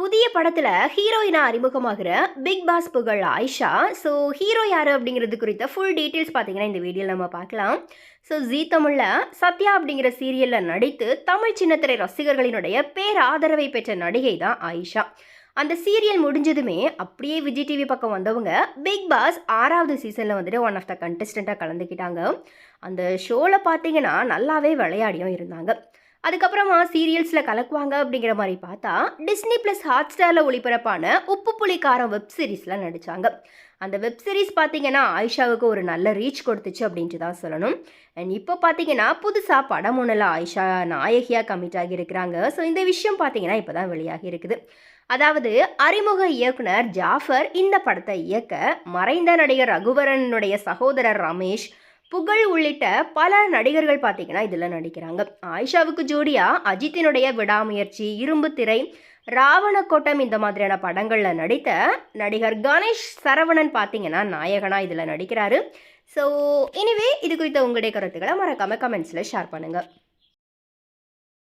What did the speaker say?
புதிய படத்தில் ஹீரோயினா அறிமுகமாகிற பிக் பாஸ் புகழ் ஆயிஷா. ஸோ ஹீரோ யார் அப்படிங்கிறது குறித்த ஃபுல் டீட்டெயில்ஸ் பார்த்தீங்கன்னா இந்த வீடியோவில் நம்ம பார்க்கலாம். ஸோ ஜீ தமிழில் சத்யா அப்படிங்கிற சீரியலில் நடித்து தமிழ் சின்னத்திரை ரசிகர்களினுடைய பேராதரவை பெற்ற நடிகை தான் ஆயிஷா. அந்த சீரியல் முடிஞ்சதுமே அப்படியே விஜய் டிவி பக்கம் வந்தவங்க பிக் பாஸ் ஆறாவது சீசனில் வந்துட்டு ஒன் ஆஃப் த கண்டஸ்டண்ட்டாக கலந்துக்கிட்டாங்க. அந்த ஷோவில் பார்த்தீங்கன்னா நல்லாவே விளையாடியும் இருந்தாங்க. அதுக்கப்புறமா சீரியல்ஸில் கலக்குவாங்க அப்படிங்கிற மாதிரி பார்த்தா டிஸ்னி ப்ளஸ் ஹாட் ஸ்டாரில் ஒளிபரப்பான உப்பு புளிக்காரம் வெப் சீரிஸில் நடித்தாங்க அந்த வெப் சீரிஸ் பார்த்தீங்கன்னா ஆயிஷாவுக்கு ஒரு நல்ல ரீச் கொடுத்துச்சு அப்படின்ட்டு தான் சொல்லணும். அண்ட் இப்போ பார்த்தீங்கன்னா புதுசாக படம் ஒன்றில் ஆயிஷா நாயகியாக கமிட் ஆகியிருக்கிறாங்க. ஸோ இந்த விஷயம் பார்த்தீங்கன்னா இப்போ தான் வெளியாகி இருக்குது. அதாவது அறிமுக இயக்குனர் ஜாஃபர் இந்த படத்தை இயக்க மறைந்த நடிகர் ரகுவரனுடைய சகோதரர் ரமேஷ் புகழ் உள்ளிட்ட பல நடிகர்கள் பார்த்தீங்கன்னா இதில் நடிக்கிறாங்க. ஆயிஷாவுக்கு ஜோடியாக அஜித்தினுடைய விடாமுயற்சி இரும்பு திரை ராவணக்கோட்டம் இந்த மாதிரியான படங்களில் நடித்த நடிகர் கணேஷ் சரவணன் பார்த்தீங்கன்னா நாயகனா இதில் நடிக்கிறாரு. ஸோ எனிவே இது குறித்த உங்களுடைய கருத்துக்களை மறக்காமல் கமெண்ட்ஸில் ஷேர் பண்ணுங்கள்